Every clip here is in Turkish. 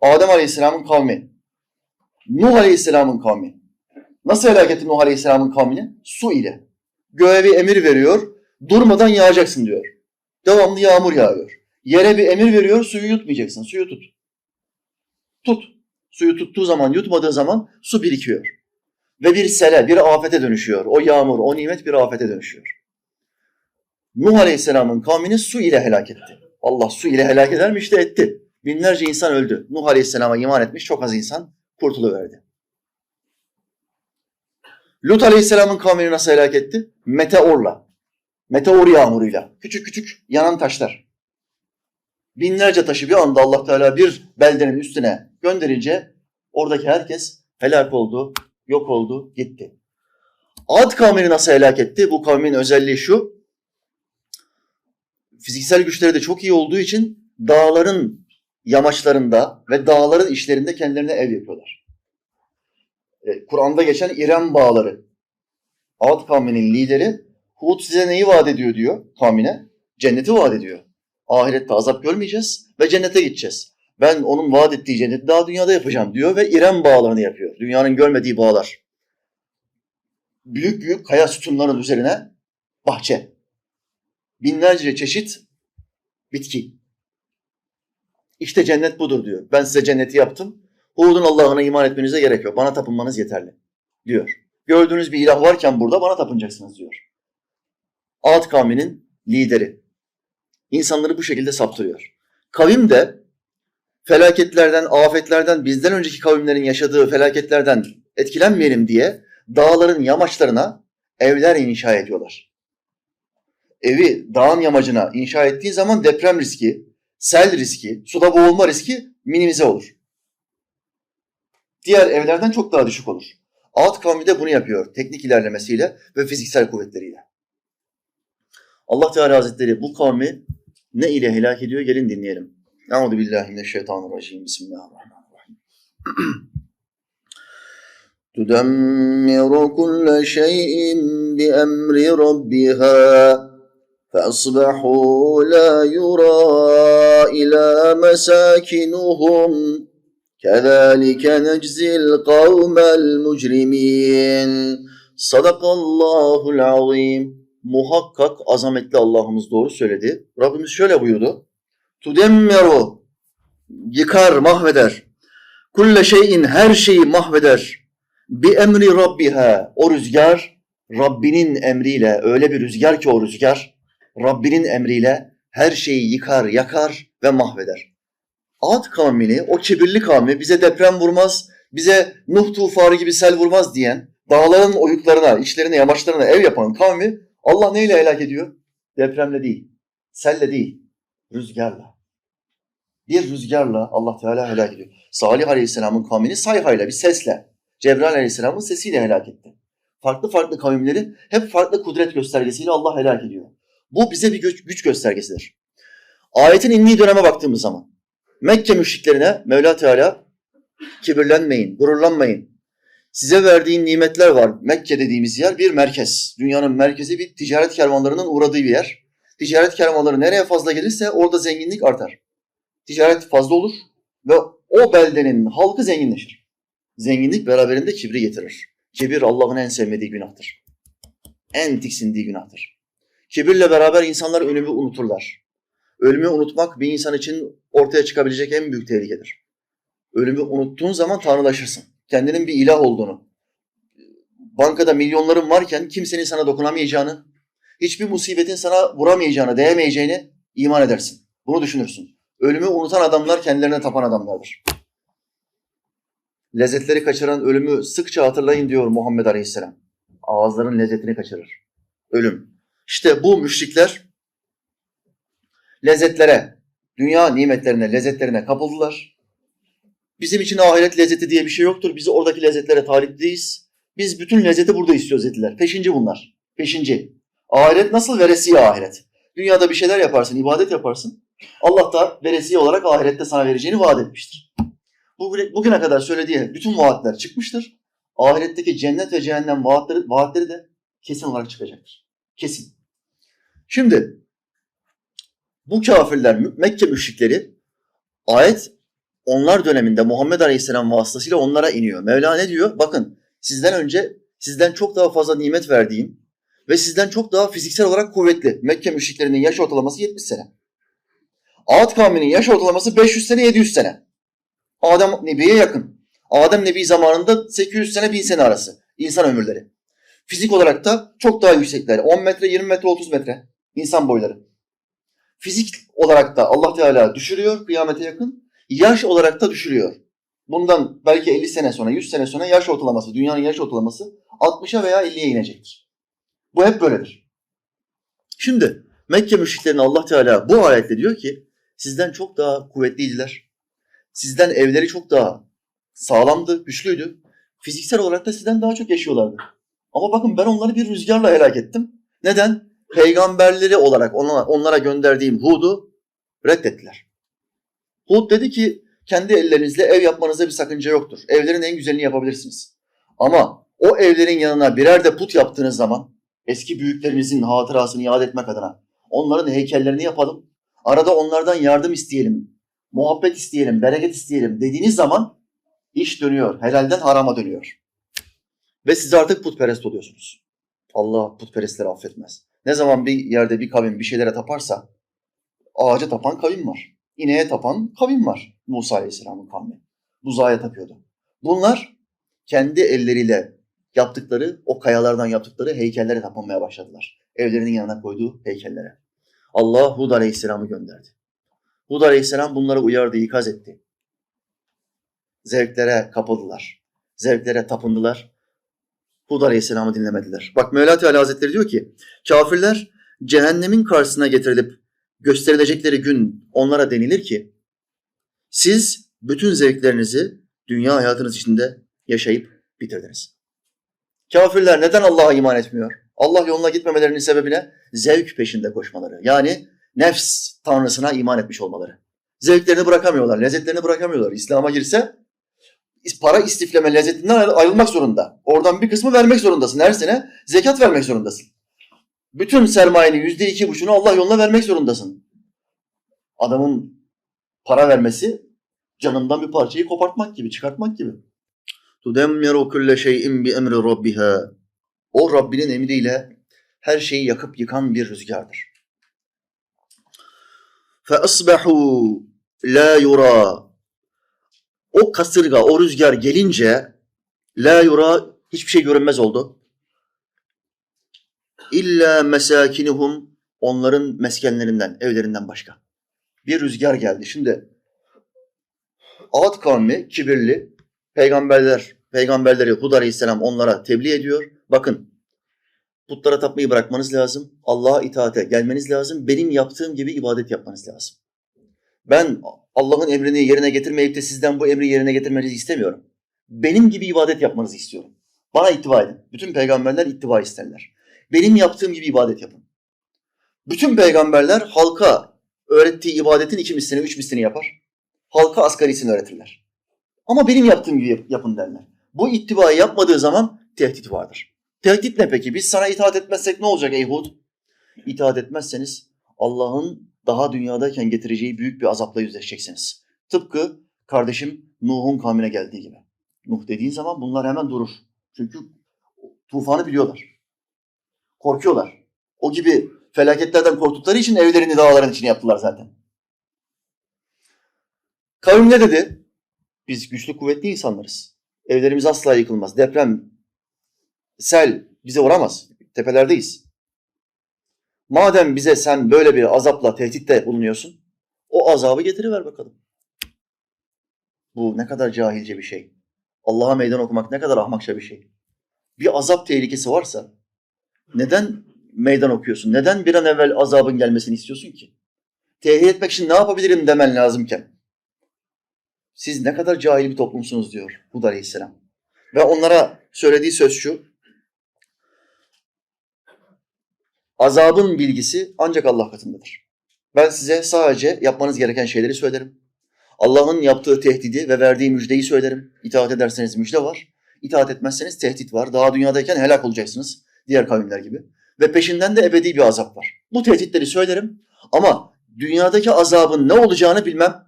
Adem Aleyhisselam'ın kavmi. Nuh Aleyhisselam'ın kavmi. Nasıl helak etti Nuh Aleyhisselam'ın kavmini? Su ile. Göğe bir emir veriyor. Durmadan yağacaksın diyor. Devamlı yağmur yağıyor. Yere bir emir veriyor. Suyu yutmayacaksın. Suyu tut. Tut. Suyu tuttuğu zaman, yutmadığı zaman su birikiyor. Ve bir sele, bir afete dönüşüyor. O yağmur, o nimet bir afete dönüşüyor. Nuh Aleyhisselam'ın kavmini su ile helak etti. Allah su ile helak eder mi? İşte etti. Binlerce insan öldü. Nuh Aleyhisselam'a iman etmiş çok az insan kurtuluverdi. Lut Aleyhisselam'ın kavmini nasıl helak etti? Meteorla. Meteor yağmuruyla. Küçük küçük yanan taşlar. Binlerce taşı bir anda Allah Teala bir beldenin üstüne gönderince oradaki herkes helak oldu, yok oldu, gitti. Ad kavmini nasıl helak etti? Bu kavmin özelliği şu. Fiziksel güçleri de çok iyi olduğu için dağların yamaçlarında ve dağların işlerinde kendilerine ev yapıyorlar. E, Kur'an'da geçen İrem bağları. Ad kavminin lideri Hud size neyi vaat ediyor diyor kavmine? Cenneti vaat ediyor. Ahirette azap görmeyeceğiz ve cennete gideceğiz. Ben onun vaat ettiği cenneti daha dünyada yapacağım diyor ve İrem bağlarını yapıyor. Dünyanın görmediği bağlar. Büyük büyük kaya sütunların üzerine bahçe. Binlerce çeşit bitki. İşte cennet budur diyor. Ben size cenneti yaptım. Hud'un Allah'ına iman etmenize gerek yok. Bana tapınmanız yeterli diyor. Gördüğünüz bir ilah varken burada bana tapınacaksınız diyor. Ad kavminin lideri. İnsanları bu şekilde saptırıyor. Kavim de felaketlerden, afetlerden, bizden önceki kavimlerin yaşadığı felaketlerden etkilenmeyelim diye dağların yamaçlarına evler inşa ediyorlar. Evi dağın yamacına inşa ettiği zaman deprem riski, sel riski, suda boğulma riski minimize olur. Diğer evlerden çok daha düşük olur. Ağıt kavmi de bunu yapıyor teknik ilerlemesiyle ve fiziksel kuvvetleriyle. Allah Teala Hazretleri bu kavmi ne ile helak ediyor? Gelin dinleyelim. Euzu billahi mineşşeytanirracim. Bismillahirrahmanirrahim. Tudemmiru kulle şeyin bi emri rabbiha. فأصبحوا لا يرى إلى مساكنهم كذلك نجزي القوم المجرمين صدق الله العظيم muhakkak azametli Allah'ımız doğru söyledi. Rabbimiz şöyle buyurdu. Tudemmeru yıkar, mahveder. Kulle şeyin her şeyi mahveder. Bi emri rabbiha o rüzgar Rabbinin emriyle öyle bir rüzgar ki o rüzgar Rabbinin emriyle her şeyi yıkar, yakar ve mahveder. Ad kavmini, o kibirli kavmi bize deprem vurmaz, bize Nuh tufanı gibi sel vurmaz diyen, dağların oyuklarına, içlerine, yamaçlarına ev yapan kavmi Allah neyle helak ediyor? Depremle değil, selle değil, rüzgarla. Bir rüzgarla Allah Teala helak ediyor. Salih Aleyhisselam'ın kavmini sayhayla, bir sesle, Cebrail Aleyhisselam'ın sesiyle helak etti. Farklı farklı kavimleri hep farklı kudret göstergesiyle Allah helak ediyor. Bu bize bir güç, güç göstergesidir. Ayetin indiği döneme baktığımız zaman Mekke müşriklerine Mevla Teala kibirlenmeyin, gururlanmayın. Size verdiğim nimetler var. Mekke dediğimiz yer bir merkez. Dünyanın merkezi bir ticaret kervanlarının uğradığı bir yer. Ticaret kervanları nereye fazla gelirse orada zenginlik artar. Ticaret fazla olur ve o beldenin halkı zenginleşir. Zenginlik beraberinde kibri getirir. Kibir Allah'ın en sevmediği günahtır. En tiksindiği günahtır. Kibirle beraber insanlar ölümü unuturlar. Ölümü unutmak bir insan için ortaya çıkabilecek en büyük tehlikedir. Ölümü unuttuğun zaman tanrılaşırsın. Kendinin bir ilah olduğunu, bankada milyonların varken kimsenin sana dokunamayacağını, hiçbir musibetin sana vuramayacağını, değemeyeceğini iman edersin. Bunu düşünürsün. Ölümü unutan adamlar kendilerine tapan adamlardır. Lezzetleri kaçıran ölümü sıkça hatırlayın diyor Muhammed Aleyhisselam. Ağızların lezzetini kaçırır. Ölüm. İşte bu müşrikler lezzetlere, dünya nimetlerine, lezzetlerine kapıldılar. Bizim için ahiret lezzeti diye bir şey yoktur. Biz oradaki lezzetlere talip değiliz. Biz bütün lezzeti burada istiyoruz dediler. Peşinci bunlar. Peşinci. Ahiret nasıl? Veresiye ahiret. Dünyada bir şeyler yaparsın, ibadet yaparsın. Allah da veresiye olarak ahirette sana vereceğini vaat etmiştir. Bugüne kadar söylediği bütün vaatler çıkmıştır. Ahiretteki cennet ve cehennem vaatleri, vaatleri de kesin olarak çıkacaktır. Kesin. Şimdi bu kafirler, Mekke müşrikleri ayet onlar döneminde Muhammed Aleyhisselam vasıtasıyla onlara iniyor. Mevla ne diyor? Bakın sizden önce sizden çok daha fazla nimet verdiğim ve sizden çok daha fiziksel olarak kuvvetli. Mekke müşriklerinin yaş ortalaması 70 sene. Ad kavminin yaş ortalaması 500 sene 700 sene. Adem Nebi'ye yakın. Adem Nebi zamanında 800 sene 1000 sene arası insan ömürleri. Fizik olarak da çok daha yüksekler. 10 metre, 20 metre, 30 metre insan boyları. Fizik olarak da Allah Teala düşürüyor kıyamete yakın. Yaş olarak da düşürüyor. Bundan belki 50 sene sonra, 100 sene sonra yaş ortalaması, dünyanın yaş ortalaması 60'a veya 50'ye inecektir. Bu hep böyledir. Şimdi Mekke müşriklerine Allah Teala bu ayetle diyor ki sizden çok daha kuvvetliydiler. Sizden evleri çok daha sağlamdı, güçlüydü. Fiziksel olarak da sizden daha çok yaşıyorlardı. Ama bakın ben onları bir rüzgarla helak ettim. Neden? Peygamberleri olarak ona, onlara gönderdiğim Hud'u reddettiler. Hud dedi ki kendi ellerinizle ev yapmanızda bir sakınca yoktur. Evlerin en güzelini yapabilirsiniz. Ama o evlerin yanına birer de put yaptığınız zaman eski büyüklerinizin hatırasını yad etmek adına onların heykellerini yapalım. Arada onlardan yardım isteyelim, muhabbet isteyelim, bereket isteyelim dediğiniz zaman iş dönüyor. Helalden harama dönüyor. Ve siz artık putperest oluyorsunuz. Allah putperestleri affetmez. Ne zaman bir yerde bir kavim bir şeylere taparsa ağaca tapan kavim var. İneğe tapan kavim var. Musa Aleyhisselam'ın kavmi. Buzağa tapıyordu. Bunlar kendi elleriyle yaptıkları, o kayalardan yaptıkları heykellere tapınmaya başladılar. Evlerinin yanına koyduğu heykellere. Allah Hud Aleyhisselam'ı gönderdi. Hud Aleyhisselam bunları uyardı, ikaz etti. Zevklere kapıldılar. Zevklere tapındılar. Hud Aleyhisselam'ı dinlemediler. Bak Mevla Teala Hazretleri diyor ki, kafirler cehennemin karşısına getirilip gösterilecekleri gün onlara denilir ki, siz bütün zevklerinizi dünya hayatınız içinde yaşayıp bitirdiniz. Kafirler neden Allah'a iman etmiyor? Allah yoluna gitmemelerinin sebebine zevk peşinde koşmaları. Yani nefs tanrısına iman etmiş olmaları. Zevklerini bırakamıyorlar, lezzetlerini bırakamıyorlar. İslam'a girse para istifleme lezzetinden ayrılmak zorunda. Oradan bir kısmı vermek zorundasın. Her sene zekat vermek zorundasın. Bütün sermayenin yüzde iki buçuğunu Allah yoluna vermek zorundasın. Adamın para vermesi canından bir parçayı kopartmak gibi, çıkartmak gibi. Tudemmiru kulle şeyin bi emri rabbiha. O Rabbinin emriyle her şeyi yakıp yıkan bir rüzgardır. Fe asbahu la yura. O kasırga, o rüzgar gelince la yura hiçbir şey görünmez oldu. İlla mesakinuhum onların meskenlerinden, evlerinden başka. Bir rüzgar geldi. Şimdi Ad kavmi kibirli, peygamberler, peygamberleri Hud Aleyhisselam onlara tebliğ ediyor. Bakın putlara tapmayı bırakmanız lazım. Allah'a itaate gelmeniz lazım. Benim yaptığım gibi ibadet yapmanız lazım. Ben Allah'ın emrini yerine getirmeyip de sizden bu emri yerine getirmenizi istemiyorum. Benim gibi ibadet yapmanızı istiyorum. Bana ittiba edin. Bütün peygamberler ittiba isterler. Benim yaptığım gibi ibadet yapın. Bütün peygamberler halka öğrettiği ibadetin iki mislini, üç mislini yapar. Halka asgarisini öğretirler. Ama benim yaptığım gibi yapın derler. Bu ittibayı yapmadığı zaman tehdit vardır. Tehdit ne peki? Biz sana itaat etmezsek ne olacak ey Hud? İtaat etmezseniz Allah'ın daha dünyadayken getireceği büyük bir azapla yüzleşeceksiniz. Tıpkı kardeşim Nuh'un kavmine geldiği gibi. Nuh dediğin zaman bunlar hemen durur. Çünkü tufanı biliyorlar. Korkuyorlar. O gibi felaketlerden korktukları için evlerini dağların içine yaptılar zaten. Kavim ne dedi? Biz güçlü kuvvetli insanlarız. Evlerimiz asla yıkılmaz. Deprem, sel bize uğramaz. Tepelerdeyiz. Madem bize sen böyle bir azapla, tehditte bulunuyorsun, o azabı getiriver bakalım. Bu ne kadar cahilce bir şey. Allah'a meydan okumak ne kadar ahmakça bir şey. Bir azap tehlikesi varsa neden meydan okuyorsun? Neden bir an evvel azabın gelmesini istiyorsun ki? Tehdit etmek için ne yapabilirim demen lazımken. Siz ne kadar cahil bir toplumsunuz diyor Hud Aleyhisselam. Ve onlara söylediği söz şu. Azabın bilgisi ancak Allah katındadır. Ben size sadece yapmanız gereken şeyleri söylerim. Allah'ın yaptığı tehdidi ve verdiği müjdeyi söylerim. İtaat ederseniz müjde var. İtaat etmezseniz tehdit var. Daha dünyadayken helak olacaksınız. Diğer kavimler gibi. Ve peşinden de ebedi bir azap var. Bu tehditleri söylerim ama dünyadaki azabın ne olacağını bilmem.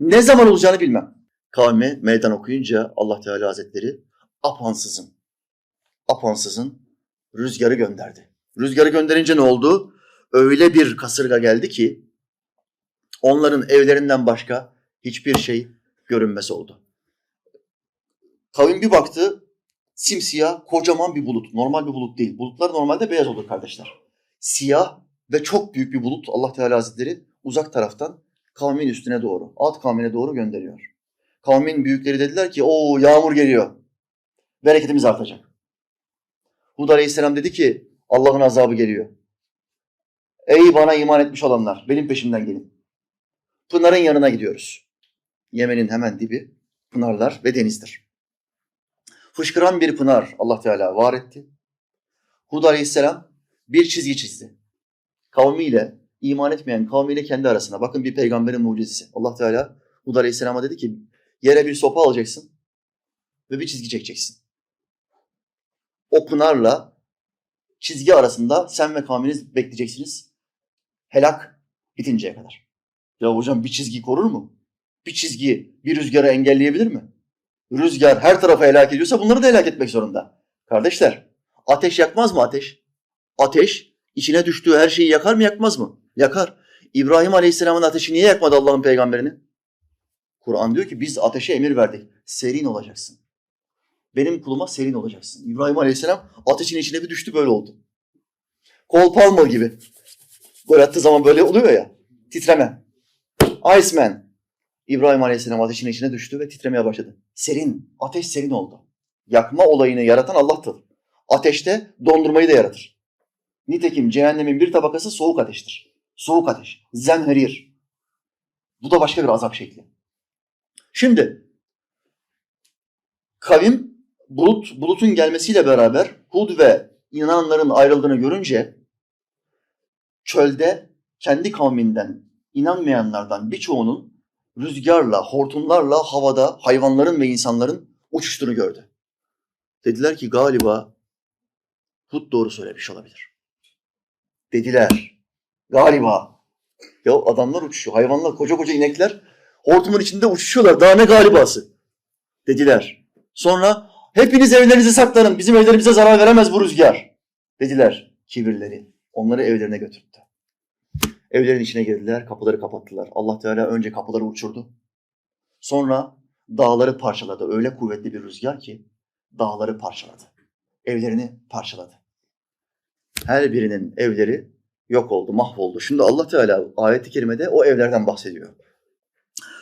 Ne zaman olacağını bilmem. Kavme meydan okuyunca Allah Teala Hazretleri apansızın, apansızın rüzgarı gönderdi. Rüzgarı gönderince ne oldu? Öyle bir kasırga geldi ki onların evlerinden başka hiçbir şey görünmez oldu. Kavim bir baktı simsiyah kocaman bir bulut. Normal bir bulut değil. Bulutlar normalde beyaz olur kardeşler. Siyah ve çok büyük bir bulut Allah Teala Hazretleri uzak taraftan kavmin üstüne doğru, alt kavmine doğru gönderiyor. Kavmin büyükleri dediler ki o yağmur geliyor. Bereketimiz artacak. Hud Aleyhisselam dedi ki Allah'ın azabı geliyor. Ey bana iman etmiş olanlar benim peşimden gelin. Pınar'ın yanına gidiyoruz. Yemen'in hemen dibi pınarlar ve denizdir. Fışkıran bir pınar Allah Teala var etti. Hud Aleyhisselam bir çizgi çizdi. Kavmiyle, iman etmeyen kavmiyle kendi arasına. Bakın bir peygamberin mucizesi. Allah Teala Hud Aleyhisselam'a dedi ki yere bir sopa alacaksın ve bir çizgi çekeceksin. O pınarla çizgi arasında sen ve kavminiz bekleyeceksiniz. Helak bitinceye kadar. Ya hocam bir çizgi korur mu? Bir çizgi bir rüzgarı engelleyebilir mi? Rüzgar her tarafa helak ediyorsa bunları da helak etmek zorunda. Kardeşler, ateş yakmaz mı ateş? Ateş içine düştüğü her şeyi yakar mı yakmaz mı? Yakar. İbrahim Aleyhisselam'ın ateşi niye yakmadı Allah'ın peygamberini? Kur'an diyor ki biz ateşe emir verdik. Serin olacaksın. Benim kuluma serin olacaksın. İbrahim Aleyhisselam ateşin içine bir düştü böyle oldu. Cole Palmer gibi. Gol attığı zaman böyle oluyor ya. Titreme. Iceman. İbrahim Aleyhisselam ateşin içine düştü ve titremeye başladı. Serin. Ateş serin oldu. Yakma olayını yaratan Allah'tır. Ateşte dondurmayı da yaratır. Nitekim cehennemin bir tabakası soğuk ateştir. Soğuk ateş. Zemherir. Bu da başka bir azap şekli. Şimdi kavim bulut, bulutun gelmesiyle beraber Hud ve inananların ayrıldığını görünce çölde kendi kavminden inanmayanlardan birçoğunun rüzgarla, hortumlarla havada hayvanların ve insanların uçuştuğunu gördü. Dediler ki galiba Hud doğru söylemiş olabilir. Dediler. Galiba. Ya adamlar uçuşuyor. Hayvanlar, koca koca inekler hortumun içinde uçuşuyorlar. Daha ne galibası? Dediler. Sonra hepiniz evlerinize saklanın. Bizim evlerimize zarar veremez bu rüzgar. Dediler kibirleri. Onları evlerine götürdü. Evlerin içine girdiler, kapıları kapattılar. Allah Teala önce kapıları uçurdu. Sonra dağları parçaladı. Öyle kuvvetli bir rüzgar ki dağları parçaladı. Evlerini parçaladı. Her birinin evleri yok oldu, mahvoldu. Şimdi Allah Teala ayeti kerimede o evlerden bahsediyor.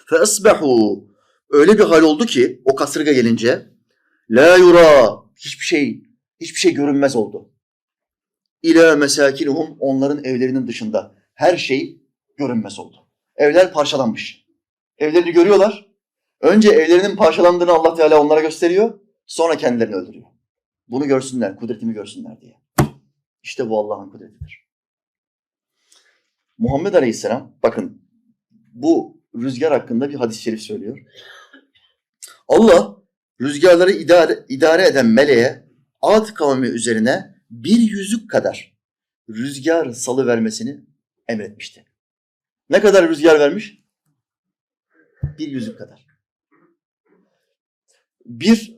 Fesbehu öyle bir hal oldu ki o kasırga gelince la yura hiçbir şey hiçbir şey görünmez oldu. İlâ mesâkinuhum onların evlerinin dışında her şey görünmez oldu. Evler parçalanmış. Evlerini görüyorlar. Önce evlerinin parçalandığını Allah Teala onlara gösteriyor. Sonra kendilerini öldürüyor. Bunu görsünler, kudretimi görsünler diye. İşte bu Allah'ın kudretidir. Muhammed Aleyhisselam, bakın bu rüzgar hakkında bir hadis-i şerif söylüyor. Allah rüzgarları idare, idare eden meleğe Ad kavmi üzerine bir yüzük kadar rüzgar salı vermesini emretmişti. Ne kadar rüzgar vermiş? Bir yüzük kadar. Bir,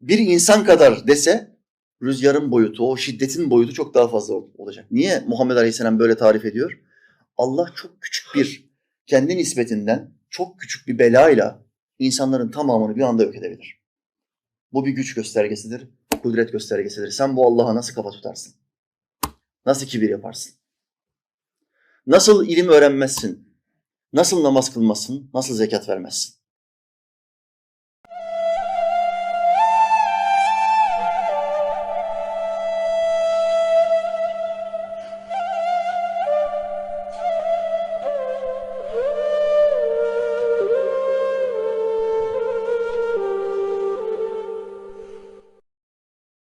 bir insan kadar dese rüzgarın boyutu, o şiddetin boyutu çok daha fazla olacak. Niye Muhammed Aleyhisselam böyle tarif ediyor? Allah çok küçük bir, kendi nispetinden çok küçük bir belayla insanların tamamını bir anda yok edebilir. Bu bir güç göstergesidir, kudret göstergesidir. Sen bu Allah'a nasıl kafa tutarsın? Nasıl kibir yaparsın? Nasıl ilim öğrenmezsin? Nasıl namaz kılmazsın? Nasıl zekat vermezsin?